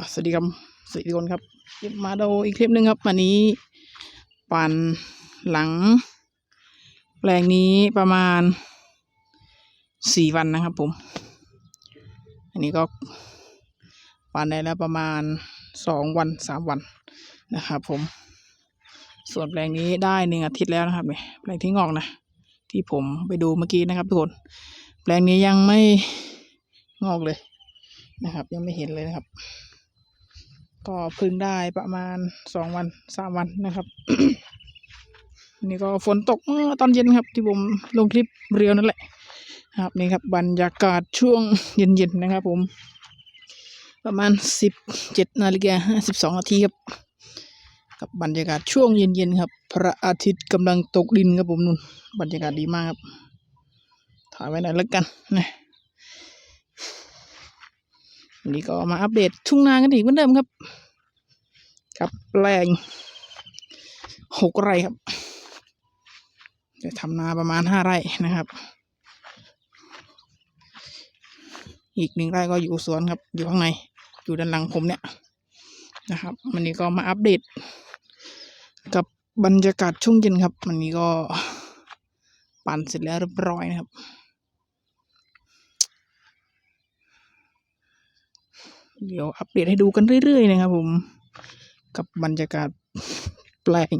สวัสดีครับสวัสดีทุกคนครับคลิปมาดูอีกคลิปหนึ่งครับวันนี้ปั่นหลัง แปลงนี้ประมาณสี่วันนะครับผม อันนี้ก็ปั่นได้แล้วประมาณสองวันสามวันนะครับผม ส่วนแปลงนี้ได้หนึ่งอาทิตย์แล้วนะครับเนี่ยแปลงที่งอกนะ ที่ผมไปดูเมื่อกี้นะครับทุกคน แปลงนี้ยังไม่งอกเลยนะครับ ยังไม่เห็นเลยนะครับ ก็พึ่งได้ประมาณสองวันสามวันนะครับ นี่ก็ฝนตกเมื่อตอนเย็นครับ ที่ผมลงคลิปเรียวนั่นแหละครับนี่ครับบรรยากาศช่วงเย็นๆนะครับ ผม ประมาณสิบเจ็ดนาฬิกาห้าสิบสองนาทีครับ กับบรรยากาศช่วงเย็นๆครับ พระอาทิตย์กำลังตกดินครับผมนุ่นบรรยากาศดีมากครับถ่ายไว้หน่อยแล้วกันนะ วันนี้ก็มาอัปเดตทุ่งนากันอีกเหมือนเดิมครับ กับแปลงหกไร่ครับ จะทำนาประมาณห้าไร่นะครับ อีกหนึ่งไร่ก็อยู่สวนครับ อยู่ข้างใน อยู่ด้านหลังผมเนี่ยนะครับ วันนี้ก็มาอัปเดต กับบรรยากาศช่วงเย็นครับ วันนี้ก็ปั่นเสร็จแล้วเรียบร้อยนะครับ เดี๋ยวอัปเดตให้ดูกันเรื่อยๆนะครับผมกับบรรยากาศแปลง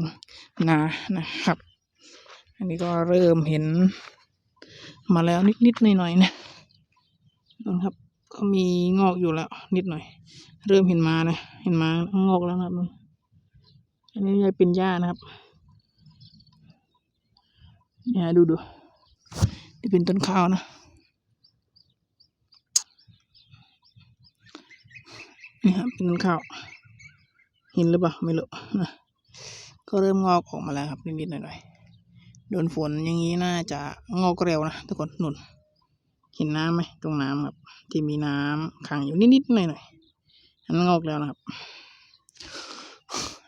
นานะครับ อันนี้ก็เริ่มเห็นมาแล้วนิดๆหน่อยๆนะนะครับ ก็มีงอกอยู่แล้วนิดหน่อย เริ่มเห็นมานะเห็นมางอกแล้วนะครับอันนี้ยังเป็นหญ้านะครับเนี่ยดูดูที่เป็นต้นข้าวนะ นี่ครับเป็นข้าวเห็นหรือเปล่าไม่รู้นะก็เริ่มงอกออกมาแล้วครับนิดๆหน่อยๆโดนฝนอย่างนี้น่าจะงอกเร็วนะทุกคนหนุนเห็นน้ำไหมตรงน้ำครับ ที่มีน้ำขังอยู่นิดๆหน่อยๆอันนั้นงอกแล้วนะครับ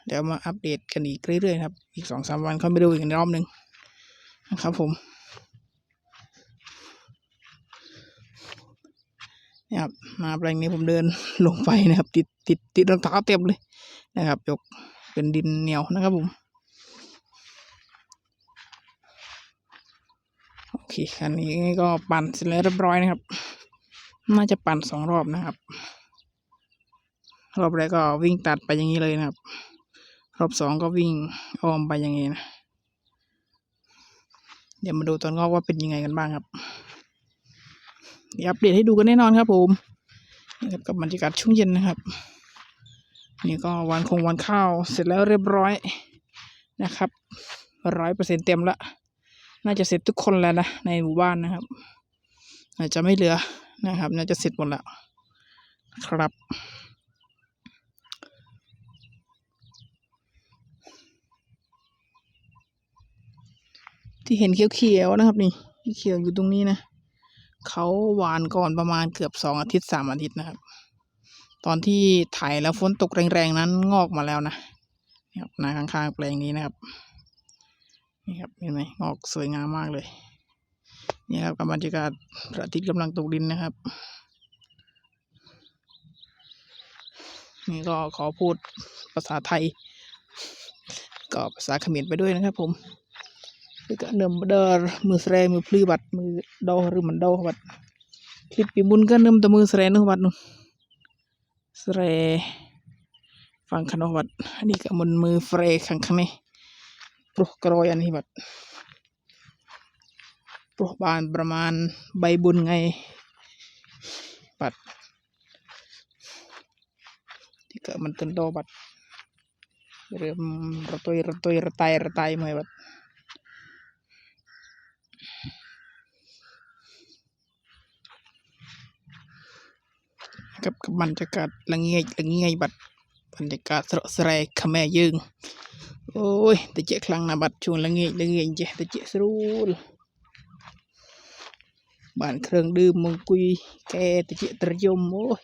เดี๋ยวมาอัปเดตกันอีกเรื่อยๆครับ อีกสองสามวันเขาไปดูอีกรอบหนึ่งนะครับผม นี่ยครับมาแปลงนี้ผมเดินลงไปนะครับ ติดติดติดรองเท้าเต็มเลยนะครับยกเป็นดินเหนียวนะครับผมโอเคคันนี้ก็ปั่นเสร็จแล้วเรียบร้อยนะครับ น่าจะปั่นสองรอบนะครับ รอบแรกก็วิ่งตัดไปอย่างนี้เลยนะครับ รอบสองก็วิ่งอ้อมไปอย่างนี้นะเดี๋ยวมาดูตอนงอกว่าเป็นยังไงกันบ้างครับ เดี๋ยวอัปเดตให้ดูกันแน่นอนครับผมนี่ครับกับบรรยากาศช่วงเย็นนะครับ นี่ก็วันคงวันข้าวเสร็จแล้วเรียบร้อยนะครับร้อยเปอร์เซ็นเต็มละน่าจะเสร็จทุกคนแล้วนะในหมู่บ้านนะครับอาจจะไม่เหลือนะครับ น่าจะเสร็จหมดแล้วครับที่เห็นเขียวๆนะครับนี่ที่เขียวอยู่ตรงนี้นะ เขาหวานก่อนประมาณเกือบสองอาทิตย์สามอาทิตย์นะครับ ตอนที่ถ่ายแล้วฝนตกแรงๆนั้นงอกมาแล้วนะนี่ครับนาข้างๆแปลงนี้นะครับนี่ครับเห็นไหมงอกสวยงามมากเลยนี่ครับกับบรรยากาศพระอาทิตย์กำลังตกดินนะครับ นี่ก็ขอพูดภาษาไทย ก็ภาษาเขมรไปด้วยนะครับผมือก็เนิมเดอร์มือแสรมือพลีบัดมือโดหรือมันโดบัดคลิปปีบุญก็เนิมแต่มือแสรนึกบัดนู่นแสรฟังขนมบัดอันนี้ก็มันมือเฟรข้างข้างนี้ปลุกกรอยอันนี้บัดปลุกบานประมาณใบบุญไงบัดที่ก็มันต้นโตบัดเริ่มระตุยระตุยระตายระตายมาบัด สระสรายขะแม่ยืงโอ้ยแต่เจ๊คลังนะบัดช่วงละเงียดละเงียดเจ๊แต่เจ๊สรูลบ้านเครื่องดื่มมงกุยแกแต่เจ๊ตระยมโอ้ย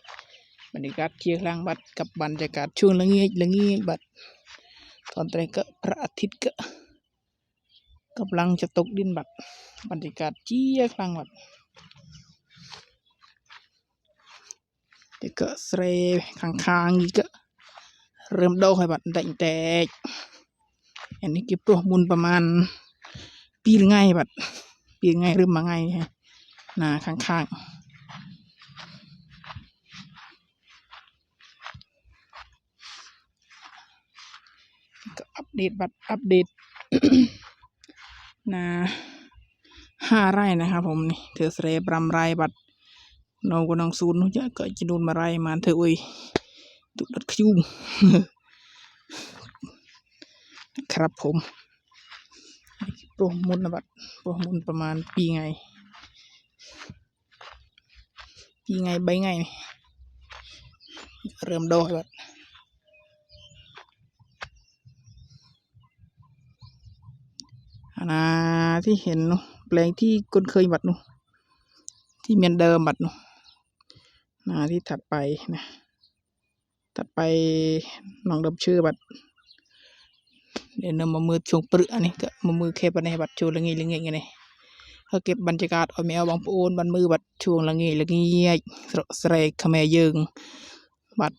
บรรยากาศเจ๊คลังบัดกับบรรยากาศช่วงละเงียดละเงียดบัดตอนแรกก็พระอาทิตย์ก็กำลังจะตกดินบัดบรรยากาศเจ๊คลังบั เดี๋ยวก็เสรข้างๆนี่ก็เริ่มโดให้บัดแตกแตกอันนี้เก็บตัวมุนประมาณ ปีหรือไงบัดปีหรือไงเริ่มมาไงฮะหนาข้างๆก็อัปเดตบัดอัปเดตนาห้าไร่นะครับผมนี่เธอเสรบรำไรบัด องก็น้องซูนย์จะก็จะโดนมาไรมาเธออุ้ยดุดัดคิวครับผมโปรมุนนะบัดโปรมุนประมาณปีไงปีไงใบไงเริ่มโดยบัดอันนาที่เห็นเนาะแปลงที่คนเคยบัดนาะที่เมียนเดิมบัดเน นาที่ถัดไปนะถัดไปน้องดิมชื่อบัดเดี๋ยวนมามือช่วงปรึอันนี้ก็มามือแค่ปันในบัดช่วงละงี้ละงี้ไงเนี่ยเขาเก็บบรรยากาศเอาแมวบางปูนบันมือบัดช่วงละงี้ละงี้สระเสรกขมยึงบัด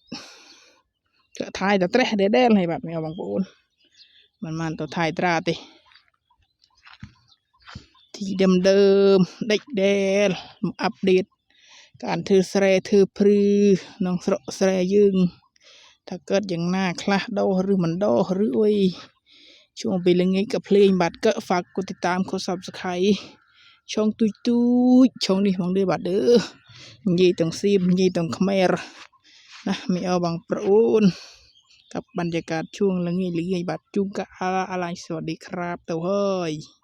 ก็ทายแต่แตรเด็ดๆเลยบัดแมวบางปูนมันมันตัวทายตราติที่เดิมเดิมๆเด็กเดลอัปเดต การถือเสรถือพรือน้องสระเสรยึงถ้าเกิดอย่างหน้าคลาโดหรือมันโดหรืออุ้ยช่วงไปเรื่องนี้กับเพลงบัตรก็ฝากกดติดตามกดซับสไครช่องตุยตุยช่องนี้มองด้วยบัตรเด้อยี่ตรงซีมยี่ตรงคเมรนะไม่เอาบางประอุนกับบรรยากาศช่วงเรื่องนี้เรื่องบัตรจุงกะอะไรอะไรสวัสดีครับเต้าเฮ้ย